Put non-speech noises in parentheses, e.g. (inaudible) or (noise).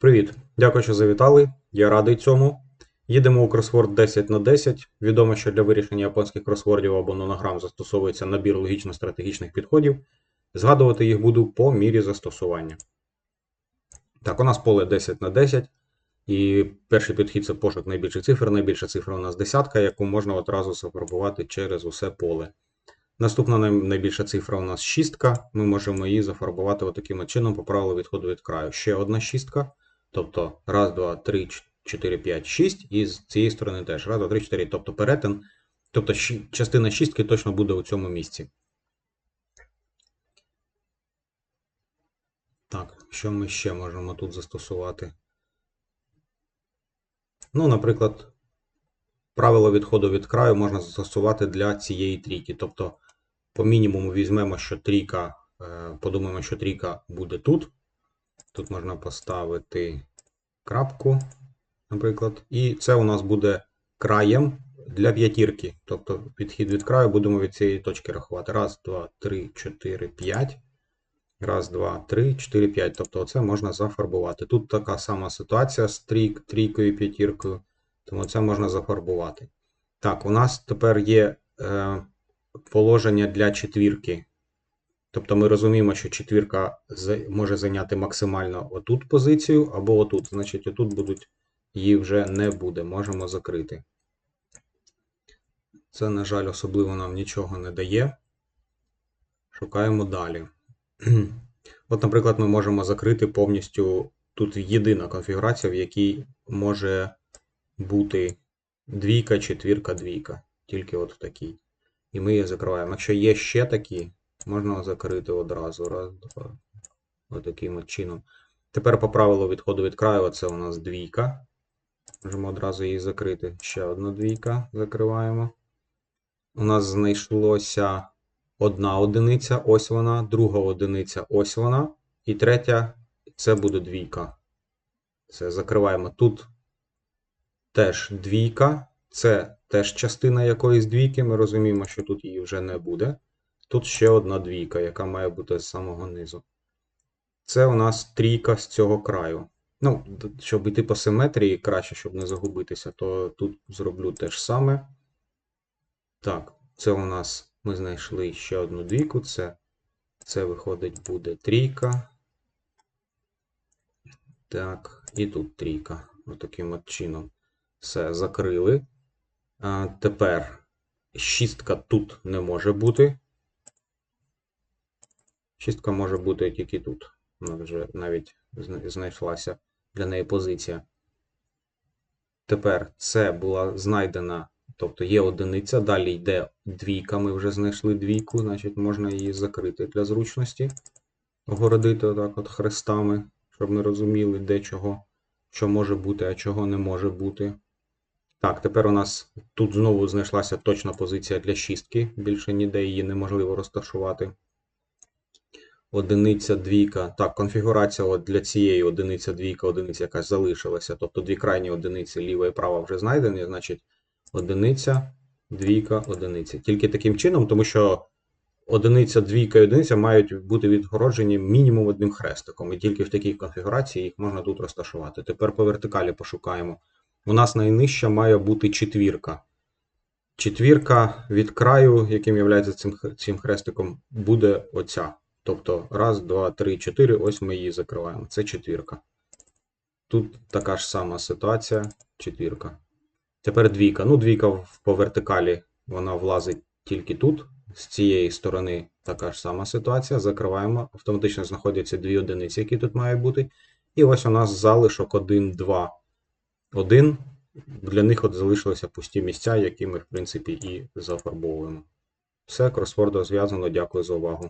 Привіт! Дякую, що завітали. Я радий цьому. Їдемо у кросворд 10 на 10. Відомо, що для вирішення японських кросвордів або нонограм застосовується набір логічно-стратегічних підходів. Згадувати їх буду по мірі застосування. Так, у нас поле 10 на 10. І перший підхід це пошук найбільших цифр. Найбільша цифра у нас десятка, яку можна одразу зафарбувати через усе поле. Наступна найбільша цифра у нас шістка. Ми можемо її зафарбувати отаким чином по правилу відходу від краю. Ще одна шістка. Тобто раз, два, три, ч- чотири, п'ять, шість. І з цієї сторони теж. Раз, два, три, чотири. Тобто перетин. Тобто частина шістки точно буде у цьому місці. Так, що ми ще можемо тут застосувати? Ну, наприклад, правило відходу від краю можна застосувати для цієї трійки. Тобто, по мінімуму візьмемо, що трійка, е, подумаємо, що трійка буде тут. Тут можна поставити крапку, наприклад. І це у нас буде краєм для п'ятірки. Тобто підхід від краю будемо від цієї точки рахувати. Раз, два, три, чотири, п'ять. Раз, два, три, чотири, п'ять. Тобто це можна зафарбувати. Тут така сама ситуація з трійк, трійкою п'ятіркою, тому це можна зафарбувати. Так, у нас тепер є е, положення для четвірки. Тобто ми розуміємо, що четвірка може зайняти максимально отут позицію або отут. Значить, отут будуть її вже не буде. Можемо закрити. Це, на жаль, особливо нам нічого не дає. Шукаємо далі. (clears throat) От, наприклад, ми можемо закрити повністю тут єдина конфігурація, в якій може бути двійка, четвірка, двійка. Тільки от в такій. І ми її закриваємо. Якщо є ще такі, можна закрити одразу. Раз, два. Отаким от чином. Тепер по правилу відходу від краю, оце у нас двійка. Можемо одразу її закрити. Ще одна двійка закриваємо. У нас знайшлося одна одиниця, ось вона, друга одиниця, ось вона. І третя це буде двійка. Це закриваємо. Тут теж двійка. Це теж частина якоїсь двійки. Ми розуміємо, що тут її вже не буде. Тут ще одна двійка, яка має бути з самого низу. Це у нас трійка з цього краю. Ну, щоб йти по симетрії, краще, щоб не загубитися, то тут зроблю те ж саме. Так, це у нас ми знайшли ще одну двійку. Це, це виходить буде трійка. Так, і тут трійка. Отаким от чином. Все, закрили. А, тепер шістка тут не може бути. Шістка може бути тільки тут. Вона вже навіть знайшлася для неї позиція. Тепер це була знайдена, тобто є одиниця, далі йде двійка. Ми вже знайшли двійку, значить можна її закрити для зручності. Огородити отак от хрестами, щоб ми розуміли, де чого, що може бути, а чого не може бути. Так, тепер у нас тут знову знайшлася точна позиція для шістки. Більше ніде її неможливо розташувати. Одиниця, двійка. Так, конфігурація от для цієї одиниця, двійка, одиниця якась залишилася. Тобто дві крайні одиниці ліва і права вже знайдені, значить одиниця, двійка, одиниця. Тільки таким чином, тому що одиниця, двійка і одиниця мають бути відгороджені мінімум одним хрестиком. І тільки в такій конфігурації їх можна тут розташувати. Тепер по вертикалі пошукаємо. У нас найнижча має бути четвірка. Четвірка від краю, яким є цим, цим хрестиком, буде оця. Тобто раз, два, три, чотири. Ось ми її закриваємо. Це четвірка. Тут така ж сама ситуація. Четвірка. Тепер двійка. Ну, двійка по вертикалі вона влазить тільки тут. З цієї сторони така ж сама ситуація. Закриваємо. Автоматично знаходяться дві одиниці, які тут мають бути. І ось у нас залишок 1, 2, 1. Для них от залишилися пусті місця, які ми, в принципі, і зафарбовуємо. Все, кросворд розв'язано. Дякую за увагу.